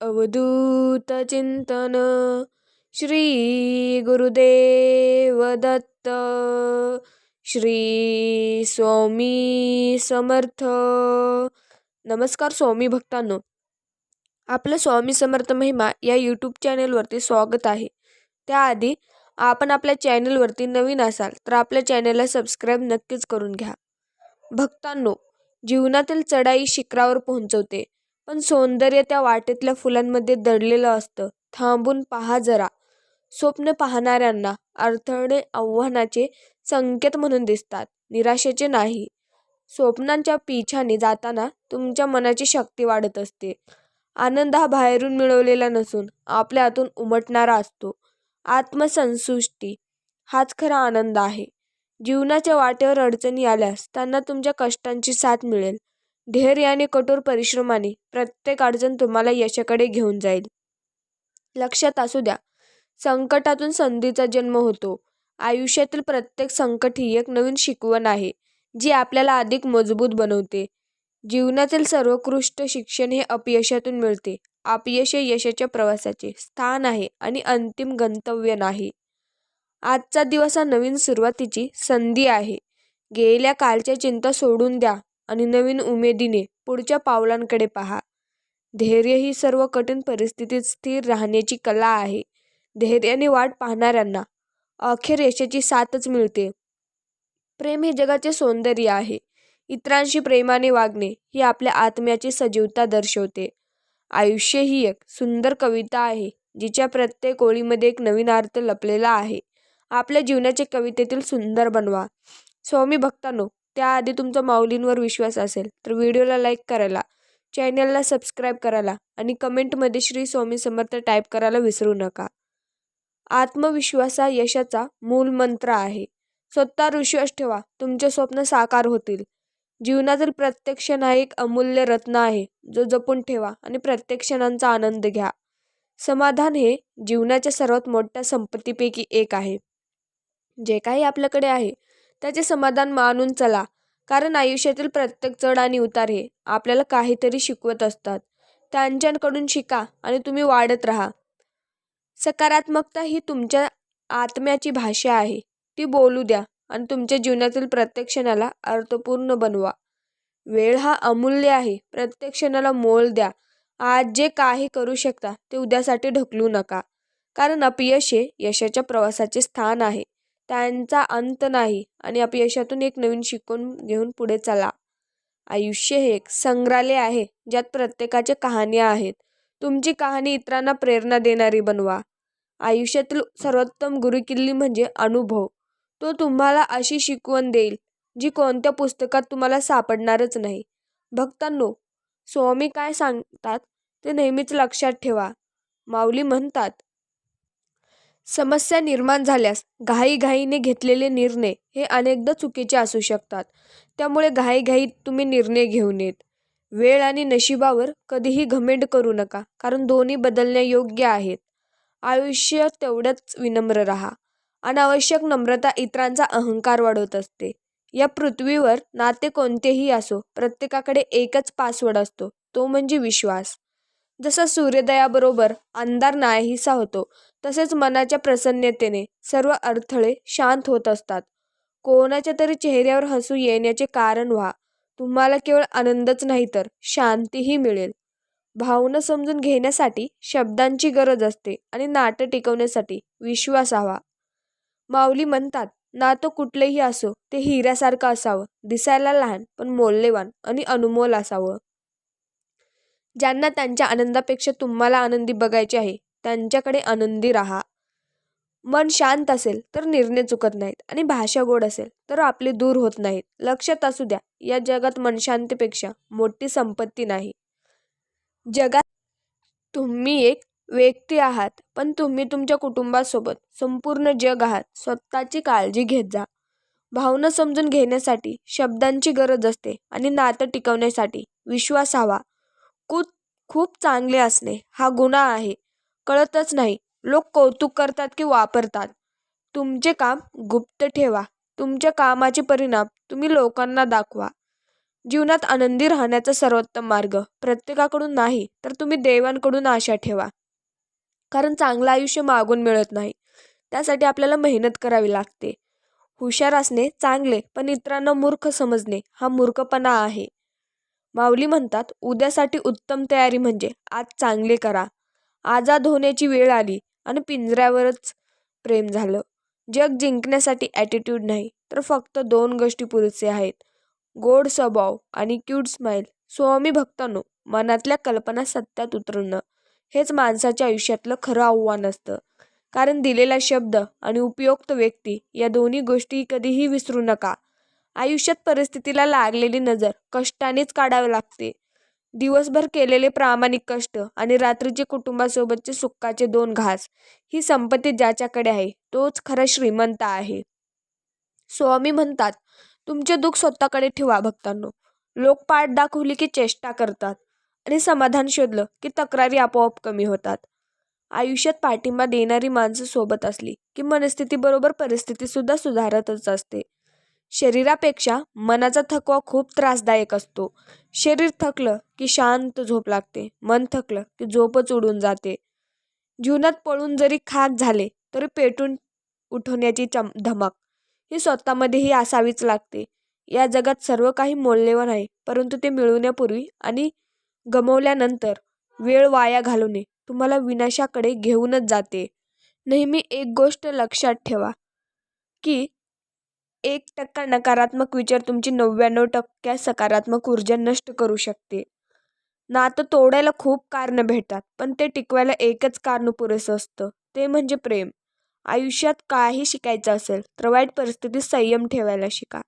अवधूत चिंतन श्री गुरुदेव दत्त श्री स्वामी समर्थ. नमस्कार स्वामी भक्तांनो. आपलं स्वामी समर्थ महिमा या यूट्यूब चॅनेलवरती स्वागत आहे. त्याआधी आपण आपल्या चॅनेलवरती नवीन असाल तर आपल्या चॅनेलला सबस्क्राईब नक्कीच करून घ्या. भक्तांनो जीवनातील चढाई शिखरावर पोहोचवते. पण सौंदर्य त्या वाटेतल्या फुलांमध्ये दडलेलं असतं. थांबून पहा जरा. स्वप्न पाहणाऱ्यांना अडथळे आव्हानाचे संकेत म्हणून दिसतात. निराशेचे नाही. स्वप्नांच्या पिछाने जाताना तुमच्या मनाची शक्ती वाढत असते. आनंद हा बाहेरून मिळवलेला नसून आपल्या आतून उमटणारा असतो. आत्मसंसृष्टी हाच खरा आनंद आहे. जीवनाच्या वाटेवर अडचणी आल्यास त्यांना तुमच्या कष्टांची साथ मिळेल. धैर्य आणि कठोर परिश्रमाने प्रत्येक अडचण तुम्हाला यशाकडे घेऊन जाईल. लक्षात असू द्या संकटातून संधीचा जन्म होतो. आयुष्यातील प्रत्येक संकट ही एक नवीन शिकवण आहे जी आपल्याला अधिक मजबूत बनवते. जीवनातील सर्वोत्कृष्ट शिक्षण हे अपयशातून मिळते. अपयश हे यशाच्या प्रवासाचे स्थान आहे आणि अंतिम गंतव्य नाही. आजचा दिवस हा नवीन सुरुवातीची संधी आहे. गेल्या कालच्या चिंता सोडून द्या. आणि नवीन उमेदीने पुढच्या पावलांकडे पहा. धैर्य ही सर्व कठीण परिस्थितीत स्थिर राहण्याची कला आहे. धैर्याने वाट पाहणाऱ्यांना अखेर यशाची साथच मिळते. प्रेम हे जगाचे सौंदर्य आहे. इतरांशी प्रेमाने वागणे ही आपल्या आत्म्याची सजीवता दर्शवते. आयुष्य ही एक सुंदर कविता आहे जिच्या प्रत्येक ओळीमध्ये एक नवीन अर्थ लपलेला आहे. आपल्या जीवनाचे कवितेतील सुंदर बनवा. स्वामी भक्तांनो त्याआधी तुमचा माऊलींवर विश्वास असेल तर व्हिडिओला लाईक करायला चॅनलला सबस्क्राईब करायला आणि कमेंटमध्ये श्री स्वामी समर्थ टाईप करायला विसरू नका. आत्मविश्वास हा यशाचा मूल मंत्र आहे. स्वतःवर विश्वास ठेवा तुमचे स्वप्न साकार होतील. जीवनातील प्रत्येक क्षण हा एक अमूल्य रत्न आहे जो जपून ठेवा आणि प्रत्येक क्षणांचा आनंद घ्या. समाधान हे जीवनाच्या सर्वात मोठ्या संपत्तीपैकी एक आहे. जे काही आपल्याकडे आहे त्याचे समाधान मानून चला. कारण आयुष्यातील प्रत्येक चढ आणि उतार हे आपल्याला काहीतरी शिकवत असतात. त्यांच्याकडून शिका आणि तुम्ही वाढत राहा. सकारात्मकता ही तुमच्या आत्म्याची भाषा आहे. ती बोलू द्या आणि तुमच्या जीवनातील प्रत्येक क्षणाला अर्थपूर्ण बनवा. वेळ हा अमूल्य आहे. प्रत्येक क्षणाला मोल द्या. आज जे काही करू शकता ते उद्यासाठी ढकलू नका. कारण अपयश हे यशाच्या प्रवासाचे स्थान आहे. त्यांचा अंत नाही आणि अपयशातून एक नवीन शिकून घेऊन पुढे चला. आयुष्य हे एक संग्रहालय आहे ज्यात प्रत्येकाच्या कहाण्या आहेत. तुमची कहाणी इतरांना प्रेरणा देणारी बनवा. आयुष्यातील सर्वोत्तम गुरुकिल्ली म्हणजे अनुभव. तो तुम्हाला अशी शिकवण देईल जी कोणत्या पुस्तकात तुम्हाला सापडणारच नाही. भक्तांनो स्वामी काय सांगतात ते नेहमीच लक्षात ठेवा. माऊली म्हणतात समस्या निर्माण झाल्यास घाईघाईने घेतलेले निर्णय हे अनेकदा चुकीचे असू शकतात. त्यामुळे घाईघाईत तुम्ही निर्णय घेऊ नयेत वेळ आणि नशिबावर कधीही घमेंड करू नका कारण दोन्ही बदलण्यायोग्य आहेत. आयुष्य तेवढंच विनम्र राहा. अनावश्यक नम्रता इतरांचा अहंकार वाढवत असते. या पृथ्वीवर नाते कोणतेही असो प्रत्येकाकडे एकच पासवर्ड असतो तो म्हणजे विश्वास. जसा सूर्योदयाबरोबर अंधार नाहीसा होतो तसेच मनाच्या प्रसन्नतेने सर्व अडथळे शांत होत असतात. कोणाच्या तरी चेहऱ्यावर हसू येण्याचे कारण व्हा. तुम्हाला केवळ आनंदच नाही तर शांतीही मिळेल. भावना समजून घेण्यासाठी शब्दांची गरज असते आणि नाटं टिकवण्यासाठी विश्वास हवा. माऊली म्हणतात नातं कुठलेही असो ते हिऱ्यासारखं असावं. दिसायला लहान पण मौल्यवान आणि अनमोल असावं. ज्यांना त्यांच्या आनंदापेक्षा तुम्हाला आनंदी बघायचे आहे त्यांच्याकडे आनंदी राहा. मन शांत असेल तर निर्णय चुकत नाहीत आणि भाषा गोड असेल तर आपले दूर होत नाहीत. लक्षात असू द्या या जगात मनशांतीपेक्षा मोठी संपत्ती नाही. जगात तुम्ही एक व्यक्ती आहात पण तुम्ही तुमच्या कुटुंबासोबत संपूर्ण जग आहात. स्वतःची काळजी घेत जा. भावना समजून घेण्यासाठी शब्दांची गरज असते आणि नातं टिकवण्यासाठी विश्वास हवा. कूत खूप चांगले असणे हा गुन्हा आहे. कळतच नाही. लोक कौतुक करतात की वापरतात. तुमचे काम गुप्त ठेवा. तुमच्या कामाचे परिणाम तुम्ही लोकांना दाखवा. जीवनात आनंदी राहण्याचा सर्वोत्तम मार्ग. प्रत्येकाकडून नाही तर तुम्ही देवांकडून आशा ठेवा. कारण चांगलं आयुष्य मागून मिळत नाही. त्यासाठी आपल्याला मेहनत करावी लागते. हुशार असणे चांगले पण इतरांना मूर्ख समजणे हा मूर्खपणा आहे. माऊली म्हणतात उद्यासाठी उत्तम तयारी म्हणजे आज चांगले करा. आजाद होण्याची वेळ आली आणि पिंजऱ्यावरच प्रेम झालं. जग जिंकण्यासाठी ॲटिट्यूड नाही तर फक्त दोन गोष्टी पुरेसे आहेत. गोड स्वभाव आणि क्यूट स्माईल स्वामी भक्तांनो मनातल्या कल्पना सत्यात उतरणं. हेच माणसाच्या आयुष्यातलं खरं आव्हान असतं. कारण दिलेला शब्द आणि उपयुक्त व्यक्ती या दोन्ही गोष्टी कधीही विसरू नका. आयुष्यात परिस्थितीला लागलेली नजर कष्टानेच काढावी लागते. दिवसभर केलेले प्रामाणिक कष्ट आणि रात्रीचे कुटुंबासोबतचे सुखाचे दोन घास ही संपत्ती ज्याच्याकडे आहे तोच खरा श्रीमंत आहे. स्वामी म्हणतात तुमचे दुःख स्वतःकडे ठेवा भक्तांनो. लोक पाठ दाखवली की चेष्टा करतात आणि समाधान शोधलं की तक्रारी आपोआप कमी होतात. आयुष्यात पाठिंबा देणारी माणसं सोबत असली की मनस्थितीबरोबर परिस्थितीसुद्धा सुधारतच असते. शरीरापेक्षा मनाचा थकवा खूप त्रासदायक असतो. शरीर थकलं की शांत झोप लागते मन थकलं की झोपच उडून जाते. जीवनात पळून जरी खाक झाले तरी पेटून उठवण्याची चम धमक ही स्वतःमध्येही असावीच लागते. या जगात सर्व काही मौल्यवान आहे परंतु ते मिळवण्यापूर्वी आणि गमवल्यानंतर वेळ वाया घालवणे तुम्हाला विनाशाकडे घेऊनच जाते. नेहमी एक गोष्ट लक्षात ठेवा की एक टक्का नकारात्मक विचार तुमची नव्याण्णव टक्क्या सकारात्मक ऊर्जा नष्ट करू शकते. नातं तोडायला खूप कारणं भेटतात पण ते टिकवायला एकच कारण पुरेसं असतं. ते म्हणजे प्रेम. आयुष्यात काही शिकायचं असेल तर वाईट परिस्थितीत संयम ठेवायला शिका.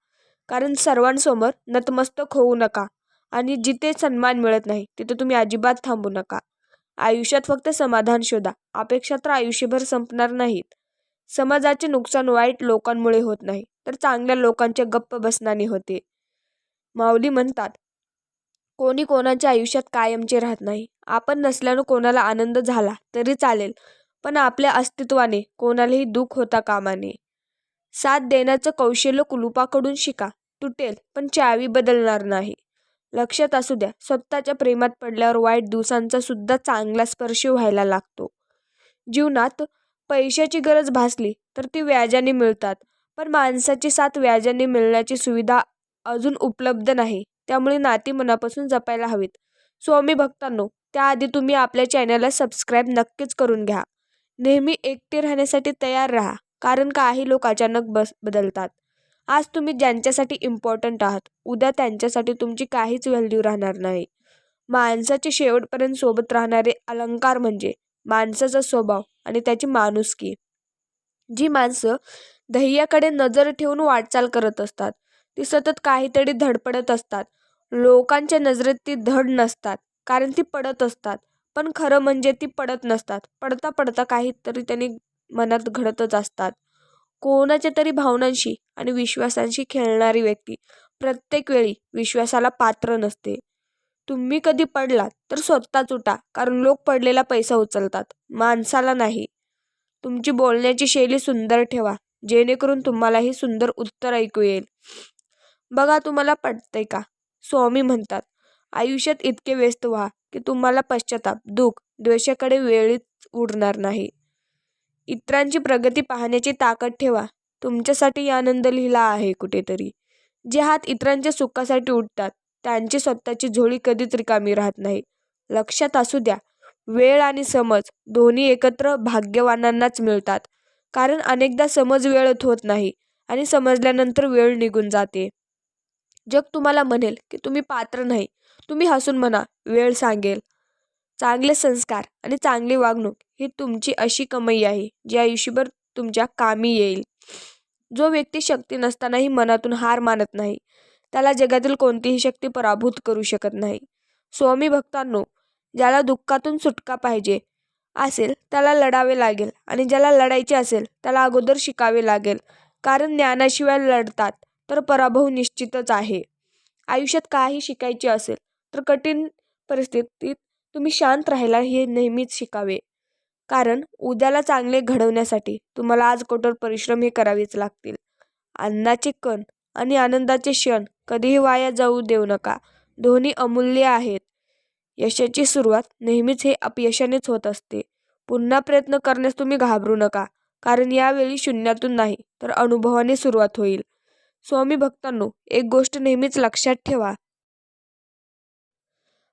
कारण सर्वांसमोर नतमस्तक होऊ नका आणि जिथे सन्मान मिळत नाही तिथे तुम्ही अजिबात थांबू नका. आयुष्यात फक्त समाधान शोधा. अपेक्षा तर आयुष्यभर संपणार नाहीत. समाजाचे नुकसान वाईट लोकांमुळे होत नाही तर चांगल्या लोकांच्या गप्प बसण्याने होते. माऊली म्हणतात कोणी कोणाच्या आयुष्यात कायमचे राहत नाही. आपण नसल्यानं कोणाला आनंद झाला तरी चालेल पण आपल्या अस्तित्वाने कोणालाही दुःख होता कामाने. साथ देण्याचं कौशल्य कुलुपाकडून शिका तुटेल पण चावी बदलणार नाही. लक्षात असू द्या स्वतःच्या प्रेमात पडल्यावर वाईट दिवसांचा सुद्धा चांगला स्पर्श व्हायला लागतो. जीवनात पैशाची गरज भासली तर ती व्याजाने मिळतात. पण माणसाची साथ व्याजाने मिळण्याची सुविधा अजून उपलब्ध नाही. त्यामुळे नाती मनापासून जपायला हवीत. स्वामी भक्तांनो त्याआधी तुम्ही आपल्या चॅनलला सबस्क्राईब नक्कीच करून घ्या. नेहमी एकटे राहण्यासाठी तयार राहा कारण काही लोक अचानक बस बदलतात. आज तुम्ही ज्यांच्यासाठी इम्पॉर्टंट आहात उद्या त्यांच्यासाठी तुमची काहीच व्हॅल्यू राहणार नाही. माणसाचे शेवटपर्यंत सोबत राहणारे अलंकार म्हणजे माणसाचा स्वभाव. आणि त्याची माणुसकी. जी माणसं ध्येयाकडे नजर ठेवून वाटचाल करत असतात. ती सतत काहीतरी धडपडत असतात. लोकांच्या नजरेत ती धड नसतात कारण ती पडत असतात. पण खरं म्हणजे ती पडत नसतात. पडता पडता काहीतरी त्यांनी मनात घडतच असतात. कोणाच्या तरी भावनांशी आणि विश्वासांशी खेळणारी व्यक्ती प्रत्येक वेळी विश्वासाला पात्र नसते. तुम्ही कधी पडलात तर स्वतःच उठा कारण लोक पडलेला पैसा उचलतात. माणसाला नाही. तुमची बोलण्याची शैली सुंदर ठेवा. जेणेकरून तुम्हालाही सुंदर उत्तर ऐकू येईल. बघा तुम्हाला पटतंय का? स्वामी म्हणतात आयुष्यात इतके व्यस्त व्हा की तुम्हाला पश्चाताप दुःख द्वेषाकडे वेळीच उडणार नाही. इतरांची प्रगती पाहण्याची ताकद ठेवा. तुमच्यासाठी आनंद लिहिला आहे कुठेतरी. जे हात इतरांच्या सुखासाठी उठतात त्यांची स्वतःची झोळी कधीच रिकामी राहत नाही. लक्षात असू द्या वेळ आणि समज दोन्ही एकत्र भाग्यवानांनाच मिळतात. कारण अनेकदा समज वेळत होत नाही आणि समजल्यानंतर वेळ निघून जाते. जग तुम्हाला म्हणेल की तुम्ही पात्र नाही. तुम्ही हसून म्हणा वेळ सांगेल. चांगले संस्कार आणि चांगली वागणूक ही तुमची अशी कमाई आहे जी आयुष्यभर तुमच्या कामी येईल. जो व्यक्ती शक्ती नसतानाही मनातून हार मानत नाही. त्याला जगातील कोणतीही शक्ती पराभूत करू शकत नाही. स्वामी भक्तांनो ज्याला दुःखातून सुटका पाहिजे असेल त्याला लढावे लागेल आणि ज्याला लढायचे असेल त्याला अगोदर शिकावे लागेल. कारण ज्ञानाशिवाय लढतात तर पराभव निश्चितच आहे. आयुष्यात काही शिकायचे असेल तर कठीण परिस्थितीत तुम्ही शांत राहायला हे नेहमीच शिकावे. कारण उद्याला चांगले घडवण्यासाठी तुम्हाला आज कठोर परिश्रम हे करावेच लागतील. अन्नाचे कण आणि आनंदाचे क्षण कधीही वाया जाऊ देऊ नका. दोन्ही अमूल्य आहेत. यशाची सुरुवात नेहमीच हे अपयशानेच होत असते. पुन्हा प्रयत्न करण्यास तुम्ही घाबरू नका. कारण यावेळी शून्यातून नाही तर अनुभवाने सुरुवात होईल. स्वामी भक्तांनो एक गोष्ट नेहमीच लक्षात ठेवा.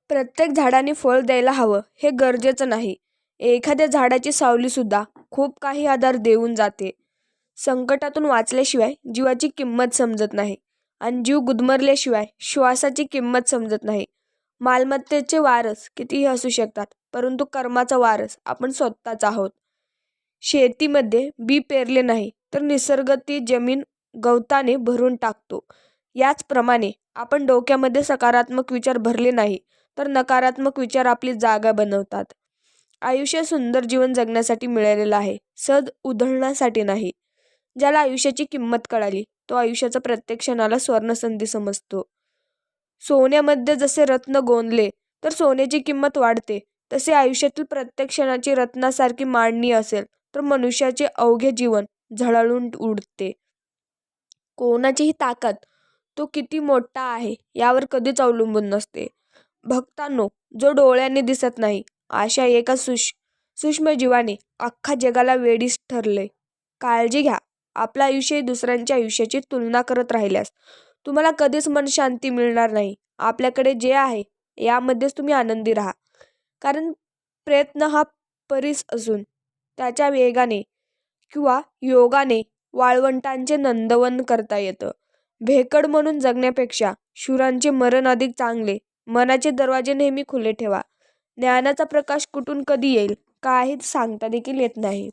प्रत्येक झाडाने फळ द्यायला हवं हे गरजेचं नाही. एखाद्या झाडाची सावलीसुद्धा खूप काही आधार देऊन जाते. संकटातून वाचल्याशिवाय जीवाची किंमत समजत नाही आणि जीव गुदमरल्याशिवाय श्वासाची किंमत समजत नाही. मालमत्तेचे वारस कितीही असू शकतात परंतु कर्माचा वारस आपण स्वतःच आहोत. शेतीमध्ये बी पेरले नाही तर निसर्ग ती जमीन गवताने भरून टाकतो. याचप्रमाणे आपण डोक्यामध्ये सकारात्मक विचार भरले नाही तर नकारात्मक विचार आपली जागा बनवतात. आयुष्य सुंदर जीवन जगण्यासाठी मिळालेलं आहे. सद उधळण्यासाठी नाही. ज्याला आयुष्याची किंमत कळाली तो आयुष्याचा प्रत्येक क्षणाला स्वर्णसंधी समजतो. सोन्यामध्ये जसे रत्न गोंदले तर सोन्याची किंमत वाढते. तसे आयुष्यातील प्रत्येक क्षणाची रत्नासारखी मांडणी असेल तर मनुष्याचे अवघे जीवन झळाळून उडते. कोणाचीही ताकद तो किती मोठा आहे यावर कधीच अवलंबून नसते. भक्तांनो जो डोळ्याने दिसत नाही अशा एका सुश सूक्ष्म जीवाने अख्खा जगाला वेडीस ठरले. काळजी घ्या. आपलं आयुष्य दुसऱ्यांच्या आयुष्याची तुलना करत राहिल्यास तुम्हाला कधीच मनशांती मिळणार नाही. आपल्याकडे जे आहे यामध्येच तुम्ही आनंदी राहा. कारण प्रयत्न हा परीस असून त्याच्या वेगाने किंवा योगाने वाळवंटांचे नंदवन करता येतं. भेकड म्हणून जगण्यापेक्षा शुरांचे मरण अधिक चांगले. मनाचे दरवाजे नेहमी खुले ठेवा. ज्ञानाचा प्रकाश कुठून कधी येईल काहीच सांगता देखील येत नाही.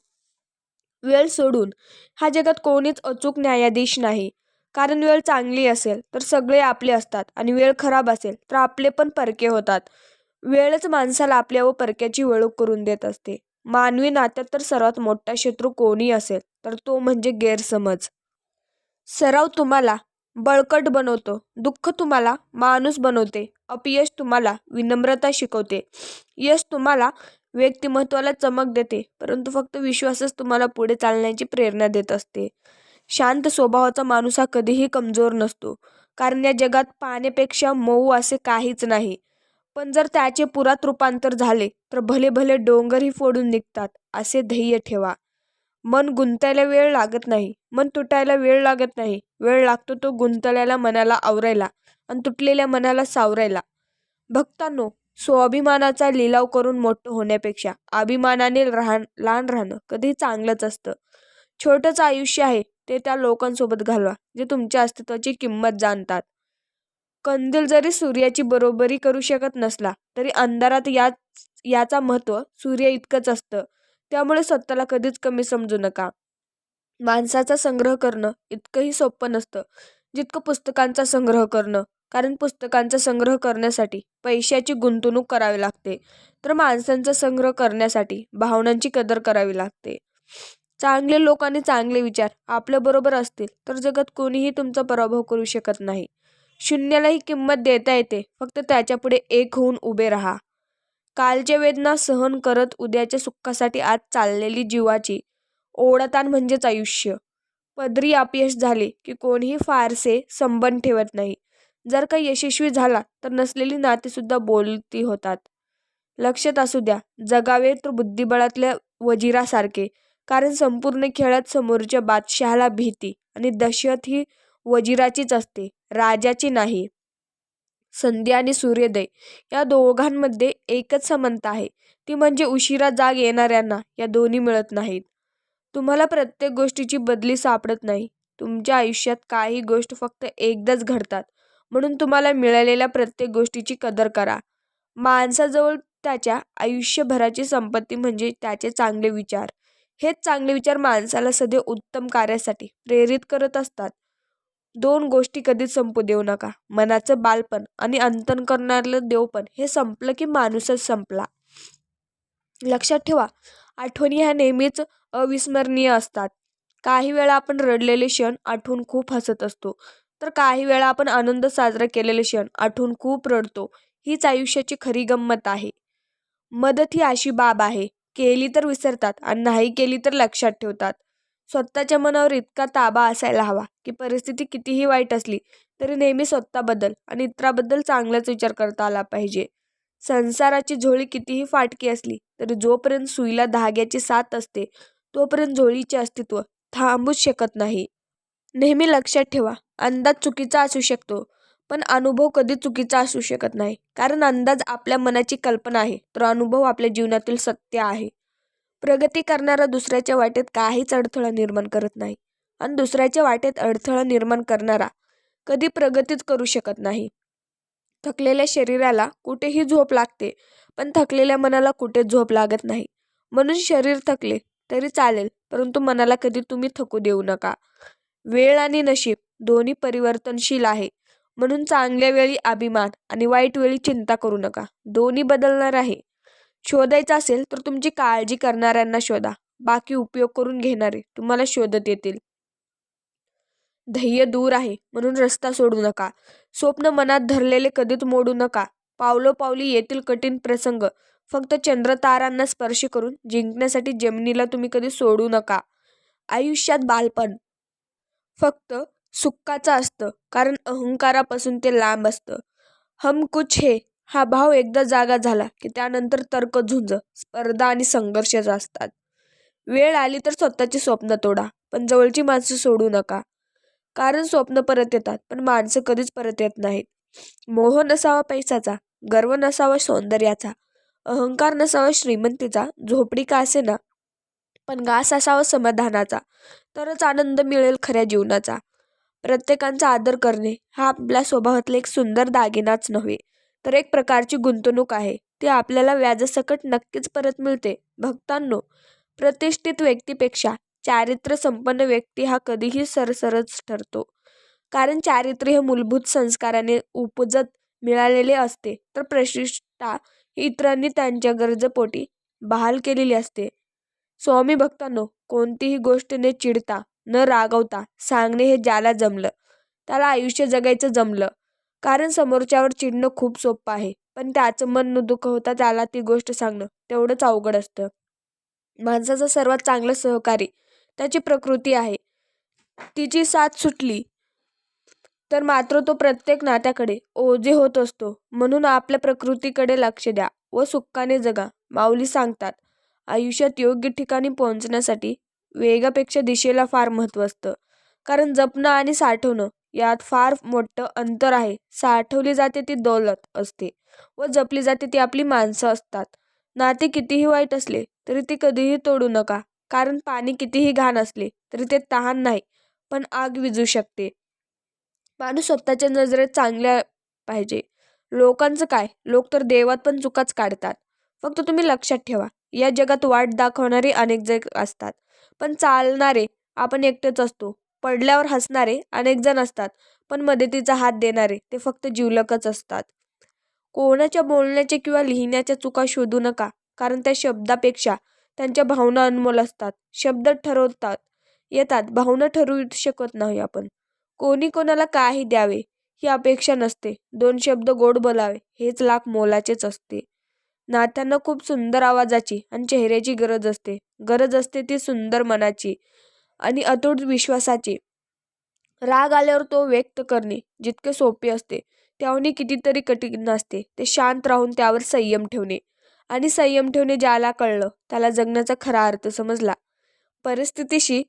वेळ सोडून. ह्या जगात कोणीच अचूक न्यायाधीश नाही. कारण वेळ चांगली असेल तर सगळे आपले असतात आणि वेळ खराब असेल तर आपले पण परके होतात. वेळच माणसाला आपल्या व परक्याची ओळख करून देत असते. मानवी नात्यात तर सर्वात मोठा शत्रू कोणी असेल तर तो म्हणजे गैरसमज. सराव तुम्हाला बळकट बनवतो. दुःख तुम्हाला माणूस बनवते. अपयश तुम्हाला विनम्रता शिकवते. यश तुम्हाला व्यक्तिमत्वाला चमक देते परंतु फक्त विश्वासच तुम्हाला पुढे चालण्याची प्रेरणा देत असते. शांत स्वभावाचा माणूस हा कधीही कमजोर नसतो कारण या जगात पाण्यापेक्षा मऊ असे काहीच नाही. पण जर त्याचे पुरात रूपांतर झाले तर भले भले डोंगरही फोडून निघतात असे ध्येय ठेवा. मन गुंतायला वेळ लागत नाही मन तुटायला वेळ लागत नाही वेळ लागतो तो गुंतलेल्या मनाला आवरायला आणि तुटलेल्या मनाला सावरायला. भक्तांनो स्वाभिमानाचा लिलाव करून मोठं होण्यापेक्षा अभिमानाने राहण लहान राहणं कधी चांगलंच असतं. छोटंच आयुष्य आहे ते त्या लोकांसोबत घालवा जे तुमच्या अस्तित्वाची किंमत जाणतात. कंदील जरी सूर्याची बरोबरी करू शकत नसला तरी अंधारात या याचा महत्त्व सूर्य इतकंच असतं. त्यामुळे स्वतःला कधीच कमी समजू नका. माणसाचा संग्रह करणं इतकंही सोपं नसतं जितकं पुस्तकांचा संग्रह करणं. कारण पुस्तकांचा संग्रह करण्यासाठी पैशाची गुंतवणूक करावी लागते. तर माणसांचा संग्रह करण्यासाठी भावनांची कदर करावी लागते. चांगले लोक आणि चांगले विचार आपल्याबरोबर असतील तर जगात कोणीही तुमचा पराभव करू शकत नाही. शून्यालाही किंमत देता येते फक्त त्याच्यापुढे एक होऊन उभे राहा. कालच्या वेदना सहन करत उद्याच्या सुखासाठी आज चाललेली जीवाची ओढताण म्हणजेच आयुष्य. पदरी अपयश झाले की कोणीही फारसे संबंध ठेवत नाही. जर का यशस्वी झाला तर नसलेली नातीसुद्धा बोलती होतात. लक्षात असू द्या जगावे तर बुद्धिबळातल्या वजिरासारखे कारण संपूर्ण खेळात समोरच्या बादशहाला भीती आणि दहशत ही वजिराचीच असते राजाची नाही. संधी आणि सूर्योदय या दोघांमध्ये एकच समानता आहे ती म्हणजे उशिरा जाग येणाऱ्यांना या दोन्ही मिळत नाहीत. तुम्हाला प्रत्येक गोष्टीची बदली सापडत नाही. तुमच्या आयुष्यात काही गोष्ट फक्त एकदाच घडतात. म्हणून तुम्हाला मिळालेल्या प्रत्येक गोष्टीची कदर करा. माणसाजवळ त्याच्या आयुष्यभराची संपत्ती म्हणजे त्याचे चांगले विचार. हेच चांगले विचार माणसाला सदैव उत्तम कार्यासाठी प्रेरित करत असतात. दोन गोष्टी कधीच संपू देऊ नका. मनाचं बालपण आणि अंतन करणारलं देवपण हे संपलं की माणूसच संपला. लक्षात ठेवा आठवणी ह्या नेहमीच अविस्मरणीय असतात. काही वेळा आपण रडलेले क्षण आठवून खूप हसत असतो. तर काही वेळा आपण आनंद साजरा केलेले क्षण आठवून खूप रडतो. हीच आयुष्याची खरी गंमत आहे. मदत ही अशी बाब आहे केली तर विसरतात आणि नाही केली तर लक्षात ठेवतात. स्वतःच्या मनावर इतका ताबा असायला हवा की परिस्थिती कितीही वाईट असली तरी नेहमी स्वतःबद्दल आणि इतराबद्दल चांगलाच विचार करता आला पाहिजे. संसाराची झोळी कितीही फाटकी असली तरी जोपर्यंत सुईला धाग्याची साथ असते तोपर्यंत झोळीचे अस्तित्व थांबूच शकत नाही. नेहमी लक्षात ठेवा अंदाज चुकीचा असू शकतो. पण अनुभव कधी चुकीचा असू शकत नाही. कारण अंदाज आपल्या मनाची कल्पना आहे. तर अनुभव आपल्या जीवनातील सत्य आहे. प्रगती करणारा दुसऱ्याच्या वाटेत काहीच अडथळा निर्माण करत नाही. आणि दुसऱ्याच्या वाटेत अडथळा निर्माण करणारा कधी प्रगतीच करू शकत नाही. थकलेल्या शरीराला कुठेही झोप लागते पण थकलेल्या मनाला कुठे झोप लागत नाही. म्हणून शरीर थकले तरी चालेल परंतु मनाला कधी तुम्ही थकू देऊ नका. वेळ आणि नशीब दोन्ही परिवर्तनशील आहे. म्हणून चांगल्या वेळी अभिमान आणि वाईट वेळी चिंता करू नका. दोन्ही बदलणार आहे. शोधायचं असेल तर तुमची काळजी करणाऱ्यांना शोधा. बाकी उपयोग करून घेणारे तुम्हाला शोधत येतील. ध्येय दूर आहे. म्हणून रस्ता सोडू नका. स्वप्न मनात धरलेले कधीच मोडू नका. पावलोपावली येथील कठीण प्रसंग. फक्त चंद्रतारांना स्पर्श करून जिंकण्यासाठी जमिनीला तुम्ही कधी सोडू नका. आयुष्यात बालपण. फक्त सुखाचं असतं कारण अहंकारापासून ते लांब असतं. हम कुछ हे हा भाव एकदा जागा झाला की त्यानंतर तर्क झुंज स्पर्धा आणि संघर्षच असतात वेळ आली तर स्वतःची स्वप्न तोडा पण जवळची माणसं सोडू नका. कारण स्वप्न परत येतात पण माणसं कधीच परत येत नाहीत. मोह नसावा पैसाचा गर्व नसावा सौंदर्याचा अहंकार नसावा श्रीमंतीचा झोपडी का असे ना पण घास असावा समाधानाचा तरच आनंद मिळेल खऱ्या जीवनाचा. प्रत्येकांचा आदर करणे हा आपल्या स्वभावातला एक सुंदर दागिनाच नव्हे तर एक प्रकारची गुंतवणूक आहे. ती आपल्याला व्याजासकट नक्कीच परत मिळते. भक्तांनो प्रतिष्ठित व्यक्तीपेक्षा चारित्र्य संपन्न व्यक्ती हा कधीही सरसरच ठरतो. कारण चारित्र्य हे मूलभूत संस्काराने उपजत मिळालेले असते तर प्रतिष्ठा इतरांनी त्यांच्या गरजेपोटी बहाल केलेली असते. स्वामी भक्तांनो कोणतीही गोष्ट चिडता न रागवता सांगणे हे ज्याला जमलं त्याला आयुष्य जगायचं जमलं. कारण समोरच्यावर चिडणं खूप सोपं आहे पण त्याचं मन न दुखवता त्याला ती गोष्ट सांगणं तेवढंच अवघड असतं. माणसाचं सर्वात चांगलं सहकारी त्याची प्रकृती आहे. तिची साथ सुटली तर मात्र तो प्रत्येक नात्याकडे ओझे होत असतो. म्हणून आपल्या प्रकृतीकडे लक्ष द्या व सुखाने जगा माऊली सांगतात. आयुष्यात योग्य ठिकाणी पोहोचण्यासाठी वेगापेक्षा दिशेला फार महत्त्व असतं. कारण जपणं आणि साठवणं यात फार मोठं अंतर आहे. साठवली जाते ती दौलत असते व जपली जाते ती आपली माणसं असतात. नाते कितीही वाईट असले तरी ते कधीही तोडू नका. कारण पाणी कितीही घाण असले तरी ते तहान नाही पण आग विजू शकते. माणूस स्वतःच्या नजरेत चांगल्या पाहिजे. लोकांचं काय? लोक तर देवात पण चुकाच काढतात. फक्त तुम्ही लक्षात ठेवा. या जगात वाट दाखवणारे अनेक जग असतात. पण चालणारे आपण एकटेच असतो. पडल्यावर हसणारे अनेक जण असतात पण मदतीचा हात देणारे ते फक्त जीवलकच असतात. कोणाच्या बोलण्याच्या किंवा लिहिण्याच्या चुका शोधू नका कारण त्या शब्दापेक्षा त्यांच्या भावना अनमोल असतात. शब्द ठरवतात येतात भावना ठरवू शकत नाही आपण. कोणी कोणाला काही द्यावे ही अपेक्षा नसते. दोन शब्द गोड बोलावे हेच लाख मोलाचेच असते. नात्यांना खूप सुंदर आवाजाची आणि चेहऱ्याची गरज असते. गरज असते ती सुंदर मनाची आणि अतूट विश्वासाची. राग आल्यावर तो व्यक्त करणे जितके सोपे असते त्याहूनही कितीतरी कठीण असते ते शांत राहून त्यावर संयम ठेवणे आणि संयम ठेवणे ज्याला कळलं त्याला जगण्याचा खरा अर्थ समजला. परिस्थितीशी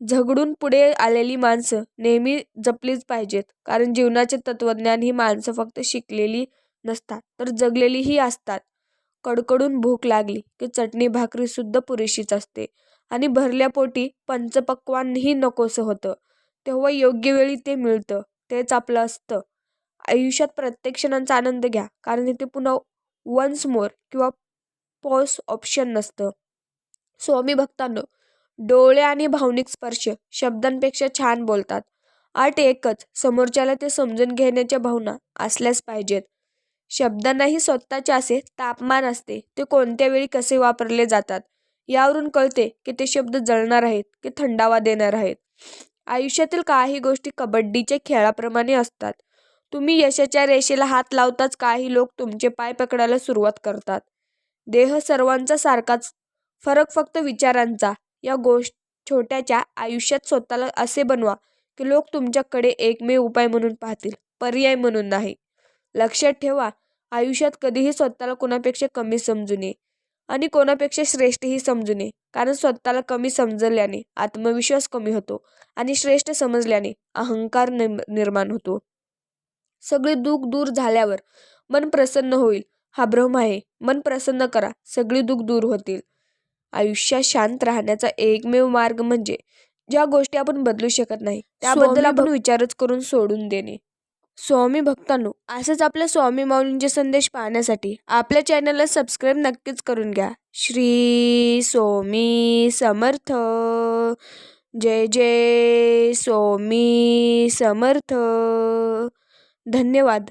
झगडून पुढे आलेली माणसं नेहमी जपलीच पाहिजेत कारण जीवनाचे तत्त्वज्ञान ही माणसं फक्त शिकलेली नसतात तर जगलेलीही असतात. कडकडून भूक लागली की चटणी भाकरी सुद्धा पुरेशीच असते. आणि भरल्या पोटी पंचपक्वानही नकोसं होतं. तेव्हा योग्य वेळी ते मिळतं. तेच आपलं असतं. आयुष्यात प्रत्येक क्षणांचा आनंद घ्या. कारण इथे पुन्हा वन्स मोर किंवा पॉस ऑप्शन नसतं. स्वामी भक्तांनो डोळे आणि भावनिक स्पर्श शब्दांपेक्षा छान बोलतात. आठ एकच समोरच्याला ते समजून घेण्याच्या भावना असल्याच पाहिजेत. शब्दांनाही स्वतःचे असे तापमान असते. ते कोणत्या वेळी कसे वापरले जातात? यावरून कळते की ते शब्द जळणार आहेत की थंडावा देणार आहेत. आयुष्यातील काही गोष्टी कबड्डीच्या खेळाप्रमाणे असतात. तुम्ही यशाच्या रेषेला हात लावताच काही लोक तुमचे पाय पकडायला सुरुवात करतात. देह सर्वांचा सारखाच फरक फक्त विचारांचा. या गोष्ट छोट्याच्या आयुष्यात स्वतःला असे बनवा की लोक तुमच्याकडे एकमेव उपाय म्हणून पाहतील पर्याय म्हणून नाही. लक्षात ठेवा आयुष्यात कधीही स्वतःला कोणापेक्षा कमी समजू नये आणि कोणापेक्षा श्रेष्ठही समजू नये. कारण स्वतःला कमी समजल्याने आत्मविश्वास कमी होतो आणि श्रेष्ठ समजल्याने अहंकार निर्माण होतो. सगळे दुःख दूर झाल्यावर मन प्रसन्न होईल. हा भ्रम आहे. मन प्रसन्न करा. सगळी दुःख दूर होतील. आयुष्यात शांत राहण्याचा एकमेव मार्ग म्हणजे ज्या गोष्टी आपण बदलू शकत नाही. त्याबद्दल आपण विचारच करून सोडून देणे. स्वामी भक्तांनो असंच आपल्या स्वामी माऊलींचे संदेश पाहण्यासाठी आपल्या चॅनलला सबस्क्राईब नक्कीच करून घ्या. श्री स्वामी समर्थ. जय जय स्वामी समर्थ. धन्यवाद.